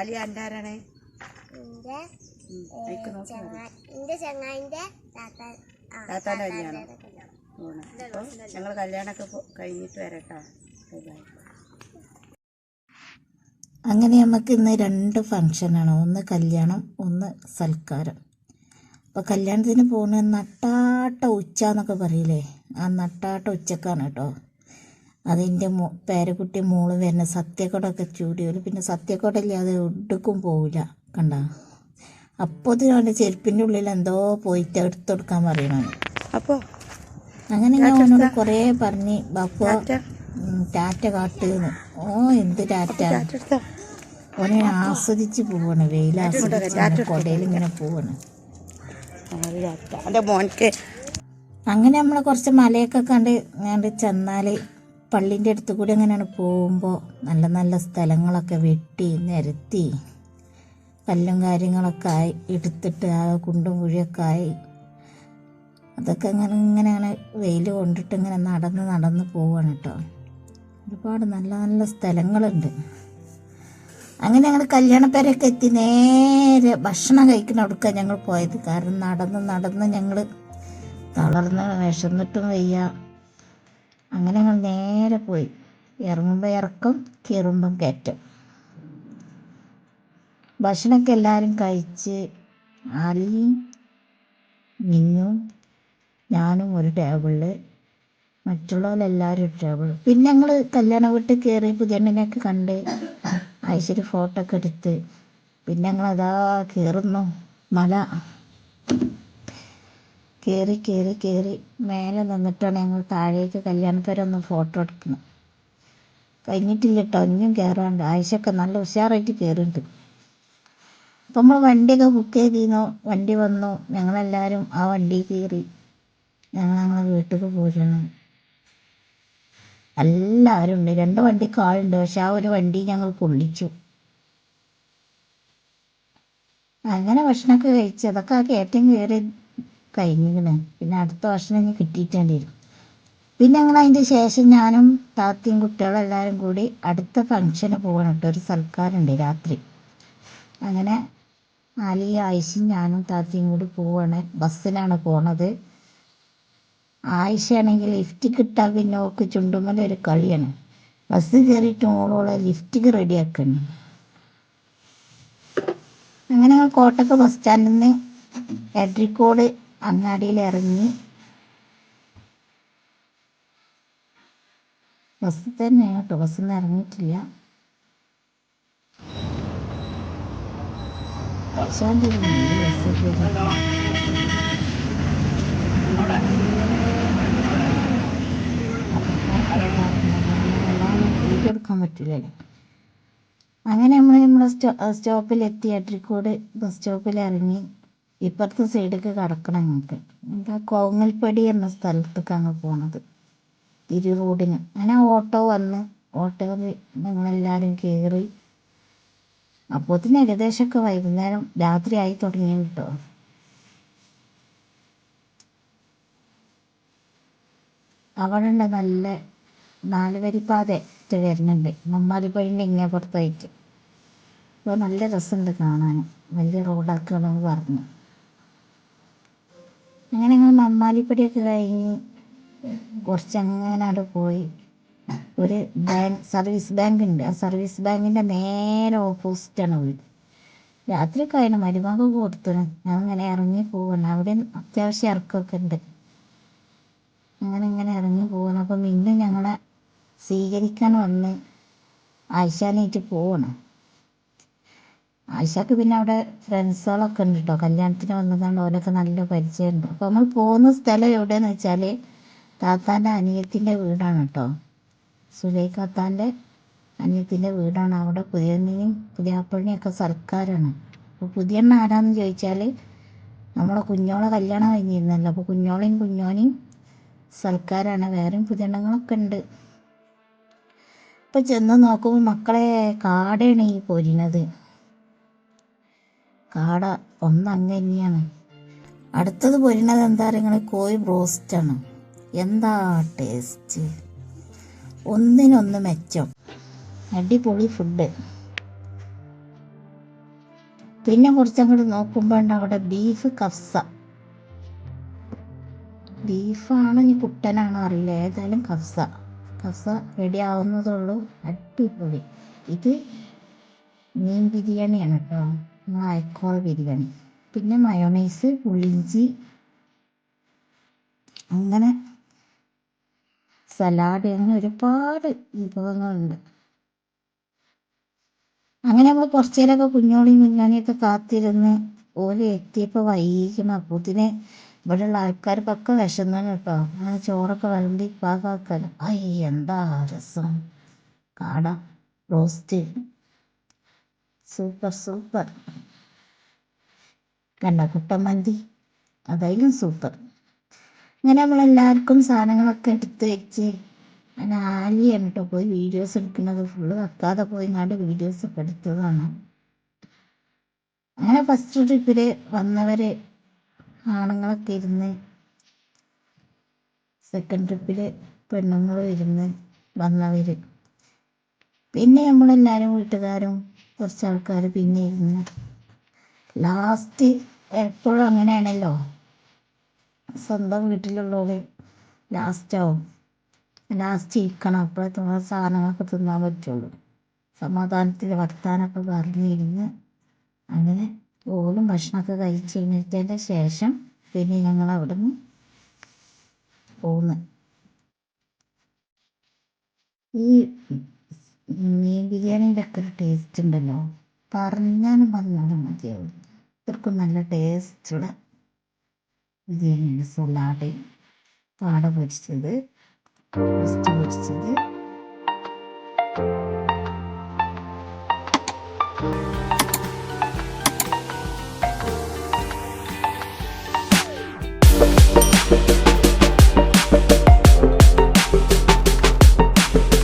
അലി എന്റെ ആരാണ് എന്റെ ചങ്ങായിന്റെ താത്താന്റെ കല്യാണം. അപ്പോൾ ഞങ്ങൾ കല്യാണമൊക്കെ കഴിഞ്ഞിട്ട് വരട്ടോ. ബൈ. അങ്ങനെ നമുക്ക് ഇന്ന് രണ്ട് ഫങ്ഷനാണ് ഒന്ന് കല്യാണം ഒന്ന് സൽക്കാരം. അപ്പോൾ കല്യാണത്തിന് പോകുന്ന നട്ടാട്ട ഉച്ച എന്നൊക്കെ പറയില്ലേ? ആ നട്ടാട്ട ഉച്ചക്കാണ് കേട്ടോ. അതിന്റെ മോ പേരക്കുട്ടി മോൾ വരുന്ന സത്യക്കോടൊക്കെ വരും. പിന്നെ സത്യക്കോട ഇല്ലാതെ ഒടുക്കും പോവില്ല കണ്ട? അപ്പോൾ അവന്റെ ചെരുപ്പിന്റെ ഉള്ളിൽ എന്തോ പോയിട്ട് എടുത്തു കൊടുക്കാൻ പറയണം. അപ്പോൾ അങ്ങനെ ഞാൻ അവനോട് കുറേ പറഞ്ഞ് അപ്പോൾ ടാറ്റ? കാട്ടുന്നു ഓ എന്ത് ടാറ്റ? ഓനെ ആസ്വദിച്ച് പോവാണ് വെയിൽ ആസ്വദിച്ച് കൊടയിൽ ഇങ്ങനെ പോവാണ്. അങ്ങനെ നമ്മൾ കുറച്ച് മലയൊക്കെ കണ്ട് കണ്ട് ചെന്നാൽ പള്ളിന്റെ അടുത്ത് കൂടി അങ്ങനെയാണ് പോകുമ്പോൾ നല്ല നല്ല സ്ഥലങ്ങളൊക്കെ വെട്ടി നിരത്തി കല്ലും കാര്യങ്ങളൊക്കെ ആയി എടുത്തിട്ട് ആ കുണ്ടും കുഴിയൊക്കെ ആയി. അതൊക്കെ അങ്ങനെ ഇങ്ങനെയാണ് വെയിൽ കൊണ്ടിട്ട് ഇങ്ങനെ നടന്ന് നടന്ന് പോവാണ് കേട്ടോ. ഒരുപാട് നല്ല നല്ല സ്ഥലങ്ങളുണ്ട്. അങ്ങനെ ഞങ്ങൾ കല്യാണപ്പേരൊക്കെ എത്തി നേരെ ഭക്ഷണം കഴിക്കുന്ന അടുക്ക ഞങ്ങൾ പോയത്. കാരണം നടന്ന് നടന്ന് ഞങ്ങൾ തളർന്ന് വിശന്നിട്ടും വയ്യ. അങ്ങനെ ഞങ്ങൾ നേരെ പോയി. ഇറങ്ങുമ്പോൾ ഇറക്കം കയറുമ്പം കയറ്റം. ഭക്ഷണമൊക്കെ എല്ലാവരും കഴിച്ച് ആലിയും മിന്നും ഞാനും ഒരു ടേബിളിൽ മറ്റുള്ളവരെല്ലാവരും ഒരു ടേബിൾ പിന്നെ ഞങ്ങൾ കല്യാണ വീട്ടിൽ കയറി പുതിയണ്ണിനെയൊക്കെ കണ്ട് ഐശ്വര്യ ഫോട്ടോ ഒക്കെ എടുത്ത്. പിന്നെ ഞങ്ങൾ അതാ കയറുന്നു മല. കയറി കയറി കയറി മേലെ നിന്നിട്ടാണ് ഞങ്ങൾ താഴേക്ക് കല്യാണത്തിന് ഒന്ന് ഫോട്ടോ എടുക്കുന്നത്. കഴിഞ്ഞിട്ടില്ല കേട്ടോ ഇനിയും കയറാണ്ട് ആഴ്ചയൊക്കെ നല്ല ഉഷാറായിട്ട് കയറുന്നുണ്ട് അപ്പം നമ്മൾ വണ്ടിയൊക്കെ ബുക്ക് ചെയ്തിരുന്നു. വണ്ടി വന്നു. ഞങ്ങളെല്ലാവരും ആ വണ്ടി കയറി ഞങ്ങൾ ഞങ്ങളെ വീട്ടിൽ പോരുന്നു. എല്ലാവരും ഉണ്ട്. രണ്ട് വണ്ടിക്ക് ആളുണ്ട്. പക്ഷെ ആ ഒരു വണ്ടി ഞങ്ങൾ പൊള്ളിച്ചു. അങ്ങനെ ഭക്ഷണമൊക്കെ കഴിച്ചു. അതൊക്കെ ആ കയറ്റം കയറി കഴിഞ്ഞിരിക്കണ്. പിന്നെ അടുത്ത വർഷം ഇനി കിട്ടിയിട്ടേണ്ടി വരും പിന്നെ ഞങ്ങൾ അതിന്റെ ശേഷം ഞാനും താത്തയും കുട്ടികളും എല്ലാവരും കൂടി അടുത്ത ഫംഗ്ഷന് പോകണം കേട്ടോ. ഒരു സൽക്കാരുണ്ട് രാത്രി. അങ്ങനെ അലി ആയിഷയും ഞാനും താത്തയും കൂടി പോവാണ്. ബസ്സിലാണ് പോണത്. ആയിഷയാണെങ്കിൽ ലിഫ്റ്റ് കിട്ടാൻ പിന്നെ ഓക്ക് ചുണ്ടുമല ഒരു കളിയാണ്. ബസ് കയറിയിട്ട് ഓളോളെ ലിഫ്റ്റിക്ക് റെഡിയാക്കണം അങ്ങനെ കോട്ടക്ക ബസ് സ്റ്റാൻഡിൽ നിന്ന് എഡ്രിക്കോട് അങ്ങാടിയിൽ ഇറങ്ങി ബസ് തന്നെയാണ് കേട്ടോ ബസ്സിൽ നിന്ന് ഇറങ്ങിയിട്ടില്ല. എടുക്കാൻ പറ്റില്ലല്ലോ. അങ്ങനെ നമ്മൾ സ്റ്റോ സ്റ്റോപ്പിലെത്തി അട്രിക്കോട് ബസ് സ്റ്റോപ്പിൽ ഇറങ്ങി ഇപ്പുറത്തെ സൈഡിലേക്ക് കടക്കണം ഞങ്ങൾക്ക് എന്താ കോങ്ങൽപ്പടി എന്ന സ്ഥലത്തേക്ക് അങ്ങ് പോണത്. തിരു റോഡിന്. അങ്ങനെ ഓട്ടോ വന്ന്. ഓട്ടോയിൽ ഞങ്ങളെല്ലാവരും കയറി അപ്പോത്തിന് ഏകദേശമൊക്കെ വൈകുന്നേരം രാത്രി ആയി തുടങ്ങി കേട്ടോ. അവിടെ ഉണ്ട് നല്ല നാലുവരിപ്പാത വരുന്നുണ്ട്. മമ്മാലിപ്പഴിന്റെ ഇങ്ങേ പുറത്തായിട്ട്. അപ്പോൾ നല്ല രസമുണ്ട് കാണാൻ വലിയ റോഡാക്കണമെന്ന് പറഞ്ഞു. അങ്ങനെ ഞങ്ങൾ മമ്മാലിപ്പടിയൊക്കെ കഴിഞ്ഞ് കുറച്ച് അങ്ങനെ അവിടെ പോയി. ഒരു ബാങ്ക് സർവീസ് ബാങ്ക് ഉണ്ട് ആ സർവീസ് ബാങ്കിന്റെ നേരെ ഓപ്പോസിറ്റാണ് വീട്. രാത്രിയൊക്കെ ആയിരുന്നു മരുമകൾ കൊടുത്തു. ഞാൻ അങ്ങനെ ഇറങ്ങി പോവാണ്. അവിടെ അത്യാവശ്യം ഇറക്കമൊക്കെ ഉണ്ട്. അങ്ങനെ ഇങ്ങനെ ഇറങ്ങി പോകണം അപ്പം മിന്നു ഞങ്ങളെ സ്വീകരിക്കാൻ വന്ന് ആയിഷാനായിട്ട് പോവാണ്. ആയിഷക്ക് പിന്നെ അവിടെ ഫ്രണ്ട്സുകളൊക്കെ ഉണ്ട് കേട്ടോ കല്യാണത്തിന് വന്നതാണ് ഓരൊക്കെ നല്ല പരിചയമുണ്ട് അപ്പോൾ നമ്മൾ പോകുന്ന സ്ഥലം എവിടെയെന്ന് വെച്ചാൽ താത്താന്റെ അനിയത്തിന്റെ വീടാണ് കേട്ടോ. സുലൈഖാത്താന്റെ അനിയത്തിന്റെ വീടാണ്. അവിടെ പുതിയണ്ണിനെയും പുതിയാപ്പള്ളിയൊക്കെ സൽക്കാരാണ് അപ്പോൾ പുതിയണ്ണ ആരാന്ന് ചോദിച്ചാൽ നമ്മളെ കുഞ്ഞോളെ കല്യാണം കഴിഞ്ഞിരുന്നല്ലോ. അപ്പോൾ കുഞ്ഞോളെയും കുഞ്ഞോനെയും സൽക്കാരാണ് വേറെയും പുതിയണ്ണങ്ങളൊക്കെ ഉണ്ട്. ഇപ്പം ചെന്ന് നോക്കുമ്പോൾ മക്കളെ കാടയാണ് ഈ പൊരിണത്. കാട ഒന്നങ്ങനെ തന്നെയാണ് അടുത്തത് പൊരിണത് എന്താ പറയുക കോഴി ബ്രോസ്റ്റാണ്. എന്താ ടേസ്റ്റ്? ഒന്നിനൊന്ന് മെച്ചം. അടിപൊളി ഫുഡ്. പിന്നെ കുറച്ചങ്ങോട്ട് നോക്കുമ്പോൾ അവിടെ ബീഫ് കഫ്സ. ബീഫാണ് ഇനി കുട്ടനാണോ അറിയില്ല. ഏതായാലും കഫ്സ. കഫ്സ റെഡി ആവുന്നതുള്ളൂ അടിപൊളി. ഇത് മീൻ ബിരിയാണിയാണ് കേട്ടോ. അയക്കോള ബിരിയാണി. പിന്നെ മയോണൈസ് പുളിഞ്ചി അങ്ങനെ സലാഡ് അങ്ങനെ ഒരുപാട് വിഭവങ്ങളുണ്ട്. അങ്ങനെ നമ്മൾ കുറച്ചു നേരമൊക്കെ കുഞ്ഞോളിയും കുഞ്ഞാണിയൊക്കെ കാത്തിരുന്ന് ഓൽ എത്തിയപ്പോൾ വൈകും അപ്പൂത്തിന് ഇവിടെയുള്ള ആൾക്കാർക്കൊക്കെ വിശന്നാണ് കേട്ടോ. അങ്ങനെ ചോറൊക്കെ വിളമ്പി പാകാക്കാൻ ഐ എന്താ രസം. കാട റോസ്റ്റ്. Super super. കണ്ട കുട്ടമന്തി? അതായാലും സൂപ്പർ. അങ്ങനെ നമ്മളെല്ലാവർക്കും സാധനങ്ങളൊക്കെ എടുത്ത് വെച്ച് അങ്ങനെ ആലിയാണ് കേട്ടോ പോയി വീഡിയോസ് എടുക്കുന്നത്. ഫുള്ള് വെക്കാതെ പോയി കണ്ട് വീഡിയോസ് ഒക്കെ എടുത്തതാണ്. അങ്ങനെ ഫസ്റ്റ് ട്രിപ്പിൽ വന്നവർ ആണുങ്ങളൊക്കെ ഇരുന്ന് സെക്കൻഡ് ട്രിപ്പിൽ പെണ്ണുങ്ങളും ഇരുന്ന് വന്നവർ പിന്നെ നമ്മളെല്ലാവരും വീട്ടുകാരും കുറച്ച് ആൾക്കാർ പിന്നെ ഇരുന്ന്. ലാസ്റ്റ് എപ്പോഴും അങ്ങനെയാണല്ലോ. സ്വന്തം വീട്ടിലുള്ളവർ ലാസ്റ്റാവും ലാസ്റ്റ് ഇരിക്കണം. അപ്പോഴേ നമ്മൾ സാധനങ്ങളൊക്കെ തിന്നാൻ പറ്റുള്ളൂ. സമാധാനത്തിൽ വർത്താനമൊക്കെ പറഞ്ഞിരുന്ന് അങ്ങനെ ഓളും ഭക്ഷണമൊക്കെ കഴിച്ച് കഴിഞ്ഞതിന്റെ ശേഷം പിന്നെ ഞങ്ങൾ അവിടെ നിന്ന് പോന്ന്. ഈ മീൻ ബിരിയാണീന്റെ ഒരു ടേസ്റ്റ് ഉണ്ടല്ലോ. പറഞ്ഞാലും പറഞ്ഞാലും മതിയാവും. അത്രയ്ക്കും നല്ല ടേസ്റ്റുള്ള ബിരിയാണിയാണ് സലാഡ് പാട പൊരിച്ചത് പൊരിച്ചത്. thank you